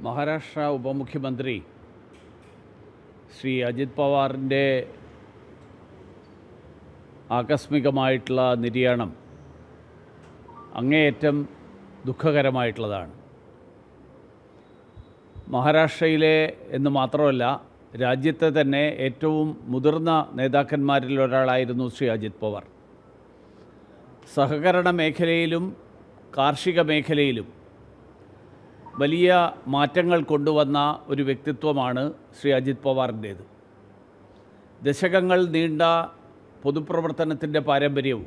മഹാരാഷ്ട്ര ഉപമുഖ്യമന്ത്രി ശ്രീ അജിത് പവാറിന്റെ ആകസ്മികമായിട്ടുള്ള നിര്യാണം അങ്ങേയറ്റം ദുഃഖകരമായിട്ടുള്ളതാണ്. മഹാരാഷ്ട്രയിലെ എന്ന് മാത്രമല്ല രാജ്യത്തെ തന്നെ ഏറ്റവും മുതിർന്ന നേതാക്കന്മാരിൽ ഒരാളായിരുന്നു ശ്രീ അജിത് പവാർ. സഹകരണ മേഖലയിലും കാർഷിക മേഖലയിലും വലിയ മാറ്റങ്ങൾ കൊണ്ടുവന്ന ഒരു വ്യക്തിത്വമാണ് ശ്രീ അജിത് പവാറിന്റേത്. ദശകങ്ങൾ നീണ്ട പൊതുപ്രവർത്തനത്തിന്റെ പാരമ്പര്യവും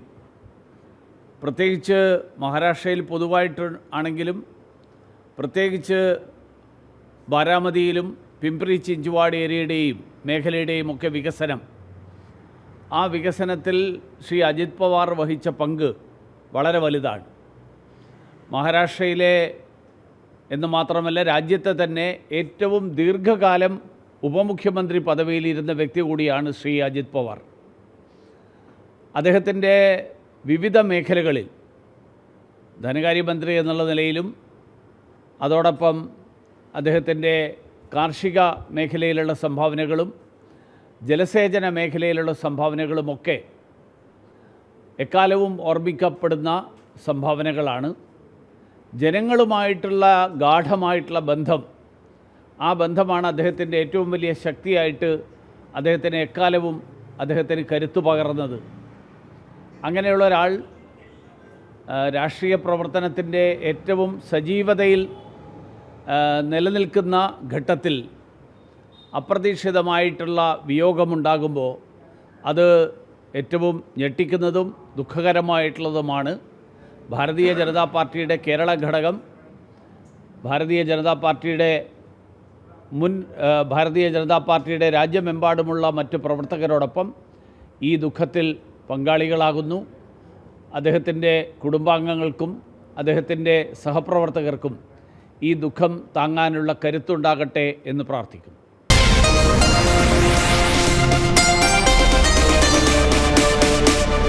പ്രത്യേകിച്ച് മഹാരാഷ്ട്രയിൽ പൊതുവായിട്ട് ആണെങ്കിലും പ്രത്യേകിച്ച് ബാരാമതിയിലും പിംപ്രി ചിഞ്ചുവാട് ഏരിയയുടെയും മേഖലയുടെയും ഒക്കെ വികസനം. ആ വികസനത്തിൽ ശ്രീ അജിത് പവാർ വഹിച്ച പങ്ക് വളരെ വലുതാണ്. മഹാരാഷ്ട്രയിലെ എന്ന് മാത്രമല്ല രാജ്യത്തെ തന്നെ ഏറ്റവും ദീർഘകാലം ഉപമുഖ്യമന്ത്രി പദവിയിലിരുന്ന വ്യക്തി കൂടിയാണ് ശ്രീ അജിത് പവാർ. അദ്ദേഹത്തിന്റെ വിവിധ മേഖലകളിൽ ധനകാര്യമന്ത്രി എന്നുള്ള നിലയിലും അതോടൊപ്പം അദ്ദേഹത്തിന്റെ കാർഷിക മേഖലയിലുള്ള സംഭാവനകളും ജലസേചന മേഖലയിലുള്ള സംഭാവനകളുമൊക്കെ എക്കാലവും ഓർമ്മിക്കപ്പെടുന്ന സംഭാവനകളാണ്. ജനങ്ങളുമായിട്ടുള്ള ഗാഠമായിട്ടുള്ള ബന്ധം. ആ ബന്ധമാണ് അദ്ദേഹത്തിന്റെ ഏറ്റവും വലിയ ശക്തിയായിട്ട് അദ്ദേഹത്തിന് എക്കാലവും അദ്ദേഹത്തിന് കരുത്തു പകർന്നത്. അങ്ങനെയുള്ള ഒരാൾ രാഷ്ട്രീയ പ്രവർത്തനത്തിന്റെ ഏറ്റവും സജീവതയിൽ നിലനിൽക്കുന്ന ഘട്ടത്തിൽ അപ്രതീക്ഷിതമായിട്ടുള്ള വിയോഗമുണ്ടാകുമ്പോൾ അത് ഏറ്റവും ഞെട്ടിക്കുന്നതും ദുഃഖകരമായിട്ടുള്ളതുമാണ്. ഭാരതീയ ജനതാ പാർട്ടിയുടെ കേരള ഘടകം ഭാരതീയ ജനതാ പാർട്ടിയുടെ മുൻ ഭാരതീയ ജനതാ പാർട്ടിയുടെ രാജ്യമെമ്പാടുമുള്ള മറ്റ് പ്രവർത്തകരോടൊപ്പം ഈ ദുഃഖത്തിൽ പങ്കാളികളാകുന്നു. അദ്ദേഹത്തിന്റെ കുടുംബാംഗങ്ങൾക്കും അദ്ദേഹത്തിന്റെ സഹപ്രവർത്തകർക്കും ഈ ദുഃഖം താങ്ങാനുള്ള കരുത്തുണ്ടാകട്ടെ എന്ന് പ്രാർത്ഥിക്കുന്നു.